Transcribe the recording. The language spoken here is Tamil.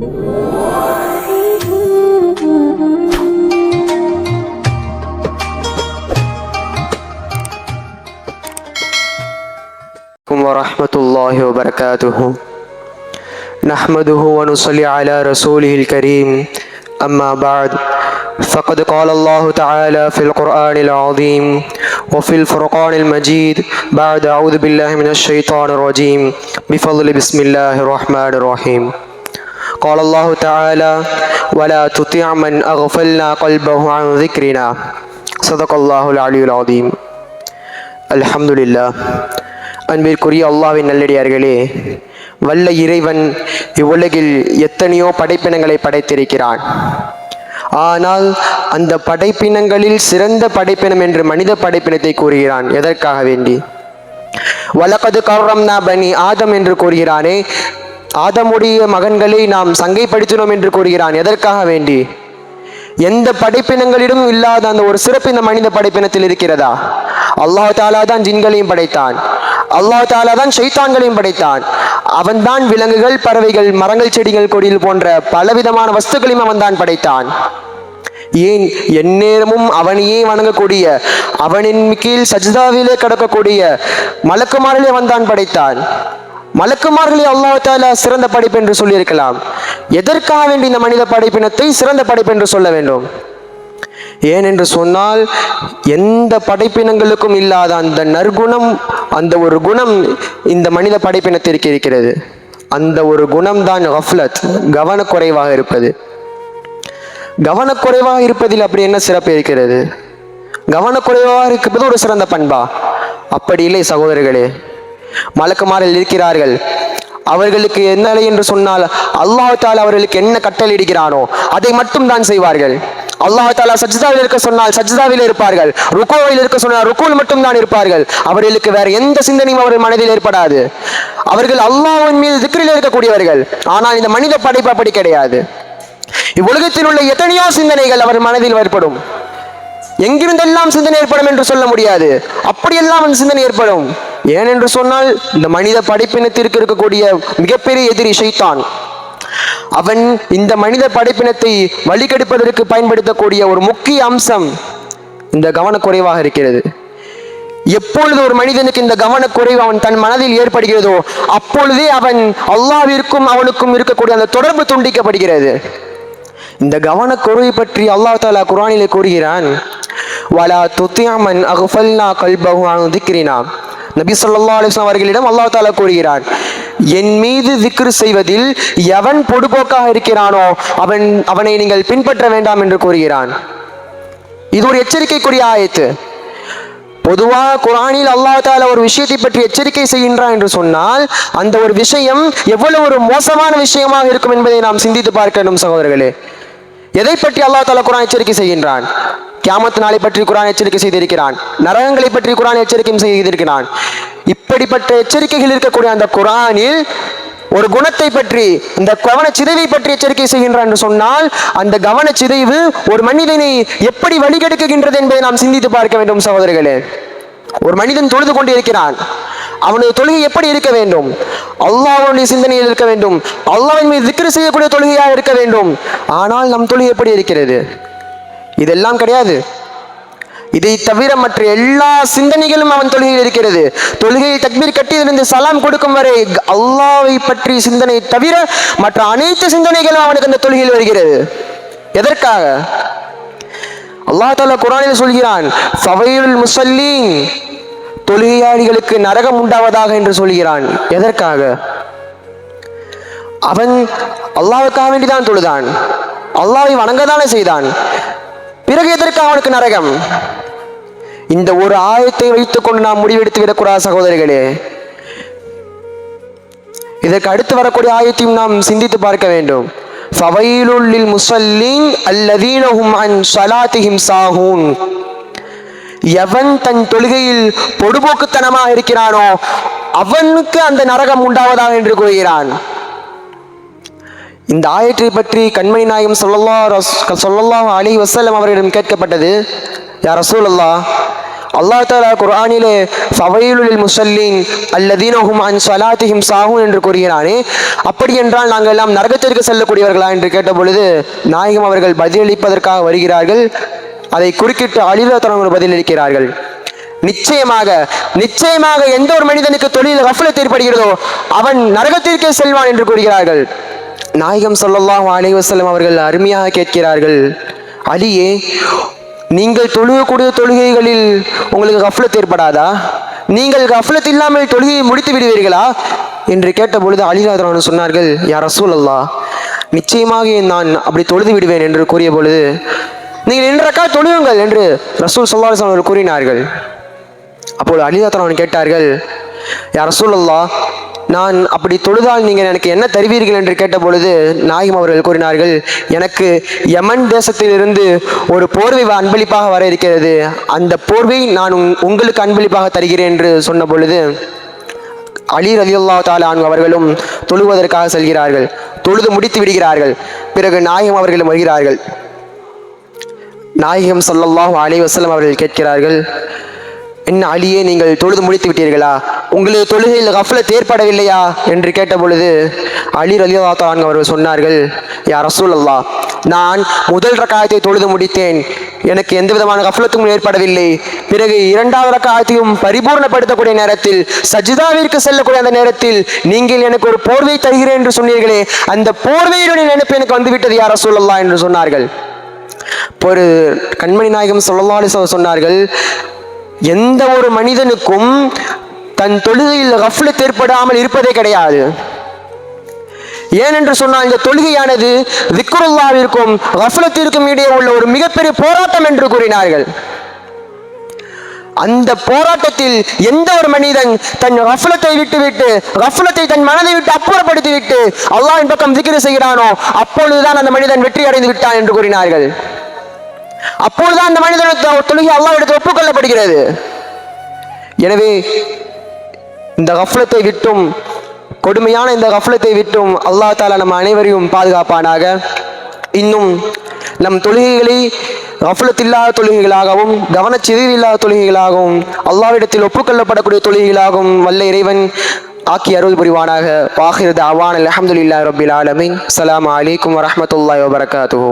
ورحمة الله وبركاته. نحمده ونصلي على رسوله الكريم. أما بعد فقد قال الله تعالى في القرآن العظيم وفي الفرقان المجيد بعد أعوذ بالله من الشيطان الرجيم. بفضل بسم الله الرحمن الرحيم. قال الله تعالى ولا تطع من أغفلنا قلبه عن ذكرنا صدق الله العلي العظيم الحمد لله அன்பிற்குரிய அல்லாவின் நல்லடியார்களே வல்ல இறைவன் இவ்வுலகில் எத்தனையோ படைப்பினங்களை படைத்திருக்கிறான் ஆனால் அந்த படைப்பினங்களில் சிறந்த படைப்பினம் என்று மனித படைப்பினத்தை கூறுகிறான் எதற்காக வேண்டி வலக்கது கர்ரம்னா பனி ஆதம் என்று கூறுகிறானே ஆதமுடைய மகன்களை நாம் சங்கைப்படுத்தினோம் என்று கூறுகிறான். எதற்காக வேண்டி? எந்த படைப்பினங்களிலும் இல்லாத அந்த ஒரு சிறப்பு இந்த மனித படைப்பினத்தில் இருக்கிறதா? அல்லாஹ் தாலா தான் ஜின்களையும் படைத்தான். அல்லாஹ் தாலா தான் ஷைத்தான்களையும் படைத்தான். அவன்தான் விலங்குகள் பறவைகள் மரங்கள் செடிகள் கொடியில் போன்ற பலவிதமான வஸ்துக்களையும் அவன்தான் படைத்தான். ஏன்? எந்நேரமும் அவனையே வணங்கக்கூடிய அவனின் கீழ் சஜிதாவிலே கடக்கக்கூடிய மலக்குமாரிலே அவன்தான் படைத்தான். மலக்குமார்களே அல்லாஹ் தாலா சிறந்த படைப்பு என்று சொல்லியிருக்கலாம். எதற்காக வேண்டி இந்த மனித படைப்பினத்தை சிறந்த படைப்பு என்று சொல்ல வேண்டும்? ஏனென்று சொன்னால் எந்த படைப்பினங்களுக்கும் இல்லாத அந்த நற்குணம் அந்த ஒரு குணம் இந்த மனித படைப்பினத்திற்கு இருக்கிறது. அந்த ஒரு குணம்தான் ஹஃப்லத் கவனக்குறைவாக இருப்பது. கவனக்குறைவாக இருப்பதில் அப்படி என்ன சிறப்பு இருக்கிறது? கவனக்குறைவாக இருப்பது ஒரு சிறந்த பண்பா? அப்படி இல்லை சகோதரர்களே. மலக்குமாரில் இருக்கிறார்கள் அவர்களுக்கு என்ன என்று சொன்னால் அல்லாஹ் அவர்களுக்கு என்ன கட்டளையிடுகிறானோ அதை மட்டும் தான் செய்வார்கள். அல்லாஹ் தாலா இருக்க சொன்னால் சஜிதாவில் இருப்பார்கள். ருக்கோவில் இருக்க சொன்னால் ருக்கோவில் மட்டும் தான் இருப்பார்கள். அவர்களுக்கு வேற எந்த சிந்தனையும் அவர்கள் மனதில் ஏற்படாது. அவர்கள் அல்லாஹ்வின் மீது திக்ரில் இருக்கக்கூடியவர்கள். ஆனால் இந்த மனித படைப்பு அப்படி கிடையாது. இவ்வுலகத்தில் உள்ள எத்தனையோ சிந்தனைகள் அவர் மனதில் ஏற்படும். எங்கிருந்தெல்லாம் சிந்தனை ஏற்படும் என்று சொல்ல முடியாது. அப்படியெல்லாம் சிந்தனை ஏற்படும். ஏனென்று சொன்னால் இந்த மனித படைப்பினத்திற்கு இருக்கக்கூடிய மிகப்பெரிய எதிரி ஷைத்தான். அவன் இந்த மனித படைப்பினத்தை வழிகெடுப்பதற்கு பயன்படுத்தக்கூடிய ஒரு முக்கிய அம்சம் இந்த கவனக்குறைவாக இருக்கிறது. எப்பொழுது ஒரு மனிதனுக்கு இந்த கவனக்குறைவு அவன் தன் மனதில் ஏற்படுகிறதோ அப்பொழுதே அவன் அல்லாவிற்கும் அவனுக்கும் இருக்கக்கூடிய அந்த தொடர்பு துண்டிக்கப்படுகிறது. இந்த கவனக்குறைவு பற்றி அல்லாஹ் தாலா குரானிலே கூறுகிறான் வலா துத்தியாமன் அகுஃபல்னா கல்பஹு அனு திக்ரினா. நபி சொல்லா அலிஸ்லாம் அவர்களிடம் அல்லா தாலா கூறுகிறான் என் மீது திக்ரு செய்வதில் எவன் பொடுபோக்காக இருக்கிறானோ அவன் அவனை நீங்கள் பின்பற்ற வேண்டாம் என்று கூறுகிறான். இது ஒரு எச்சரிக்கைக்குரிய ஆயத்து. பொதுவாக குரானில் அல்லாஹ் ஒரு விஷயத்தை பற்றி எச்சரிக்கை செய்கின்றான் என்று சொன்னால் அந்த ஒரு விஷயம் எவ்வளவு ஒரு மோசமான விஷயமாக இருக்கும் என்பதை நாம் சிந்தித்து பார்க்கணும் சகோதரர்களே. எதை பற்றி அல்லாஹ் தாலா குரான் எச்சரிக்கை செய்கின்றான்? கியாமத் நாளை பற்றி குரான் எச்சரிக்கை செய்திருக்கிறான். நரகங்களை பற்றி குரான் எச்சரிக்கையும் செய்திருக்கிறான். இப்படிப்பட்ட எச்சரிக்கைகள் இருக்கக்கூடிய அந்த குரானில் ஒரு குணத்தை பற்றி இந்த கவனச்சிதைவை பற்றி எச்சரிக்கை செய்கின்றான் என்று சொன்னால் அந்த கவனச்சிதைவு ஒரு மனிதனை எப்படி வழிகெடுக்குகின்றது என்பதை நாம் சிந்தித்து பார்க்க வேண்டும் சகோதரர்களே. ஒரு மனிதன் தொழுது கொண்டு இருக்கிறான் அவனது தொழுகை எப்படி இருக்க வேண்டும்? அல்லாஹனுடைய சிந்தனையில் இருக்க வேண்டும். அல்லாவின் மீது திக்ரு செய்யக்கூடிய தொழுகையாக இருக்க வேண்டும். ஆனால் நம் தொழுகை எப்படி இருக்கிறது? இதெல்லாம் கிடையாது. இதை தவிர மற்ற எல்லா சிந்தனைகளும் அவன் தொழுகையில் இருக்கிறது. தொழுகையை தக்பீர் கட்டியிலிருந்து சலாம் கொடுக்கும் வரை அல்லாவை பற்றி சிந்தனை தவிர மற்ற அனைத்து சிந்தனைகளும் அவனுக்கு அந்த தொழுகையில் வருகிறது. எதற்காக? அல்லாஹ் தாலா குரானில் சொல்கிறான் சவையுல் முசல்லீன் தொழுகையாளிகளுக்கு நரகம் உண்டாவதாக என்று சொல்கிறான். எதற்காக? அவன் அல்லாவுக்காக வேண்டிதான் தொழுதான். அல்லாவை வணங்கதானே செய்தான். பிறகு எதற்கு அவனுக்கு நரகம்? இந்த ஒரு ஆயத்தை வைத்துக்கொண்டு நாம் முடிவெடுத்து விடக்கூடாது சகோதரிகளே. இதற்கு அடுத்து வரக்கூடிய ஆயத்தையும் நாம் சிந்தித்து பார்க்க வேண்டும். ஃபவைலுல்லில் முசல்லீன் அல்லதீனஹும் அன் சலாத்திஹிம் சாஹூன். எவன் தன் தொழுகையில் பொடுபோக்குத்தனமாக இருக்கிறானோ அவனுக்கு அந்த நரகம் உண்டாவதாக என்று கூறுகிறான். இந்த ஆயத்தை பற்றி கண்மணி நாயகம் சொல்லல்லா சொல்லல்லா அலி வசல்லம் அவரிடம் கேட்கப்பட்டது யார் ரசூலல்லா அல்லாஹ் தாலா குர்ஆனிலே ஃபவைலுலில் முசல்லீன் அல்லதீனஹும் அன் சலாத்திஹிம் சாஹூன் என்று கூறுகிறானே அப்படி என்றால் நாங்கள் எல்லாம் நரகத்திற்கு செல்லக்கூடியவர்களா? என்று கேட்டபொழுது நாயகம் அவர்கள் பதிலளிப்பதற்காக வருகிறார்கள் அதை குறுக்கிட்டு அழிவத்தனங்கள் பதிலளிக்கிறார்கள் நிச்சயமாக நிச்சயமாக எந்த ஒரு மனிதனுக்கு தொழில் கஃபலத் ஏற்படுகிறதோ அவன் நரகத்திற்கே செல்வான் என்று கூறுகிறார்கள். நாயகம் சொல்லலாம் அலைஹி வஸல்லம் அவர்கள் அருமையாக கேட்கிறார்கள் அலியே நீங்கள் தொழுகக்கூடிய தொழுகைகளில் உங்களுக்கு கஃப்லத் ஏற்படாதா? நீங்கள் கஃப்லத் இல்லாமல் தொழுகையை முடித்து விடுவீர்களா? என்று கேட்டபொழுது பொழுது சொன்னார்கள் யார் ரசூல் அல்லா நிச்சயமாக நான் அப்படி தொழுது விடுவேன் என்று கூறிய பொழுது நீங்கள் இன்றக்கா தொழுவுங்கள் என்று ரசூல் சல்லாஸ் அவர்கள் கூறினார்கள். அப்போது அலிதாத்தன் கேட்டார்கள் யார் ரசூலல்லா நான் அப்படி தொழுதால் நீங்கள் எனக்கு என்ன தருவீர்கள்? என்று கேட்ட பொழுது நாயிம் அவர்கள் கூறினார்கள் எனக்கு யமன் தேசத்திலிருந்து ஒரு போர்வை அன்பளிப்பாக வர இருக்கிறது. அந்த போர்வை நான் உங்- உங்களுக்கு அன்பளிப்பாக தருகிறேன் என்று சொன்ன பொழுது அலி ரலியுல்லா தாலான் அவர்களும் தொழுவதற்காக செல்கிறார்கள். தொழுது முடித்து விடுகிறார்கள். பிறகு நாயகம் அவர்களும் வருகிறார்கள். நாயகம் சொல்லல்லாஹ் அலி வசலம் அவர்கள் கேட்கிறார்கள் என்ன அலியே நீங்கள் தொழுது முடித்து விட்டீர்களா? உங்களுக்கு தொழுகையில் கஃப்லத் ஏற்படவில்லையா? என்று கேட்டபொழுது அலி ரலியல்லாஹு அவர்கள் சொன்னார்கள் யா ரசூல் அல்லா நான் முதல் ரக்காயத்தை தொழுது முடித்தேன். எனக்கு எந்த விதமான கஃப்லத்தும் ஏற்படவில்லை. பிறகு இரண்டாவது ரக்காயத்தையும் பரிபூர்ணப்படுத்தக்கூடிய நேரத்தில் சஜிதாவிற்கு செல்லக்கூடிய அந்த நேரத்தில் நீங்கள் எனக்கு ஒரு போர்வை தருகிறேன் என்று சொன்னீர்களே அந்த போர்வையினுடைய நினைப்பு எனக்கு வந்துவிட்டது யார் ரசூல் அல்லா என்று சொன்னார்கள். ஒரு கண்மணி நாயகம் சொல்லலாலு சொன்னார்கள் எந்த ஒரு மனிதனுக்கும் தன் தொழுகையில் ரஃப்லத் ஏற்படாமல் இருப்பதே கிடையாது. ஏனென்று சொன்னால் இந்த தொழுகையானது விக்ருல்லாவிற்கும் ரஃப்லத்திற்கும் இடையே உள்ள ஒரு மிகப்பெரிய போராட்டம் என்று கூறினார்கள். அந்த போராட்டத்தில் எந்த ஒரு மனிதன் தன் கஃபலத்தை விட்டுவிட்டு கஃபலத்தை தன் மனதை விட்டு அப்புறப்படுத்தி விட்டு அல்லாஹ்வின் பக்கம் திக்ரு செய்கிறானோ அப்பொழுதுதான் அந்த மனிதன் வெற்றி அடைந்து விட்டான் என்று கூறினார்கள். அப்பொழுதுதான் அந்த மனிதனுக்கு தொழுகை அல்லாவிடத்தில் ஒப்புக்கொள்ளப்படுகிறது. எனவே இந்த கஃப்லத்தை விட்டும் கொடுமையான இந்த கஃப்லத்தை விட்டும் அல்லாஹ் தாலா நம்ம அனைவரையும் பாதுகாப்பானாக. இன்னும் நம் தொழுகைகளை கஃப்லத் இல்லாத தொழுகைகளாகவும் கவனச்சிதைவு இல்லாத தொழுகைகளாகவும் அல்லாவிடத்தில் ஒப்புக்கொள்ளப்படக்கூடிய தொழுகைகளாகவும் வல்ல இறைவன் ஆக்கி அருள் புரிவானாக. வாஹிர் அவான் அலமதுல்லா ரபில் ஆலமீன். அலாம் அலைக்கும் வரமத்துல்லாய் வபரகாத்து